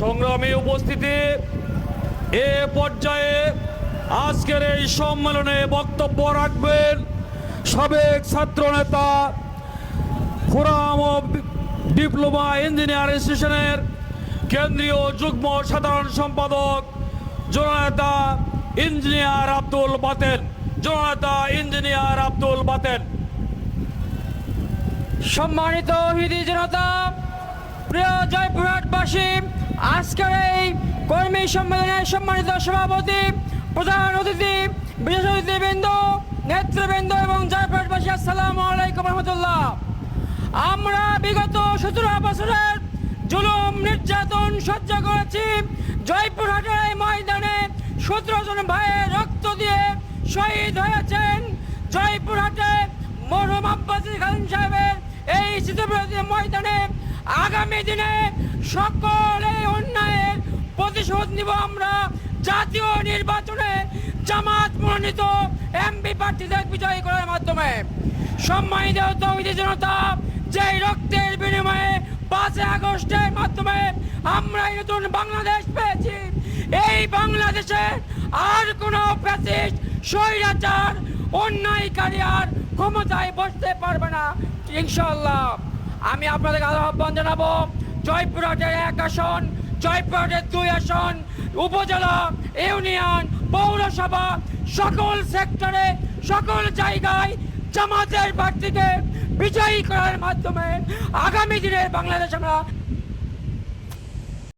সংগ্রামী উপস্থিতি এ পর্যায়ে আজকের এই সম্মেলনে বক্তব্য রাখবেন সাবেক ছাত্রনেতা ফোরাম অব ডিপ্লোমা ইঞ্জিনিয়ার ইনস্টিটিউশনের কেন্দ্রীয় যুগ্ম সাধারণ সম্পাদক, জননেতা ইঞ্জিনিয়ার আব্দুল বাতেন। জননেতা ইঞ্জিনিয়ার আব্দুল বাতেন। সম্মানিত হিদি জনতা প্রিয় জয়পুরহাটবাসী, আজকের এই কর্মী সম্মেলনের সম্মানিত সভাপতি, প্রধান অতিথি, বিশেষ অতিথিবৃন্দ, নেতৃবৃন্দ এবং জয়পুরহাটবাসী, আসসালামু আলাইকুম রহমতুল্লাহ। আমরা বিগত সতেরো বছরের জুলুম নির্যাতন সহ্য করেছি। জয়পুরহাটের এই ময়দানে সতেরো জন ভাইয়ের রক্ত দিয়ে শহীদ হয়েছেন জয়পুরহাটে মরহুম আব্বাসী খান সাহেবের এই শীতবিরোধী ময়দানে আগামী দিনে সকল অন্যায়ের প্রতিশোধ নিব আমরা। জাতীয় নির্বাচনে জামাত মনোনীত এমপি প্রার্থীদের বিজয়ী করার মাধ্যমে সম্মানিত তৌহিদি জনতা, যেই রক্তের বিনিময়ে পাঁচই আগস্টের মাধ্যমে আমরা এই নতুন বাংলাদেশ পেয়েছি, এই বাংলাদেশে আর কোনো প্যাসিস্ট স্বৈরাচার, অন্যায়কারী আর ক্ষমতায় বসতে পারবে না। ইনশাল্লাহ আমি আপনাদের আহ্বান জানাব। জয়পুরহাটের এক আসন, জয়পুরহাটের দুই আসন, উপজেলা, ইউনিয়ন, পৌরসভা, সকল সেক্টরে, সকল জায়গায় জামাতের প্রার্থীকে বিজয়ী করার মাধ্যমে আগামী দিনের বাংলাদেশ আমরা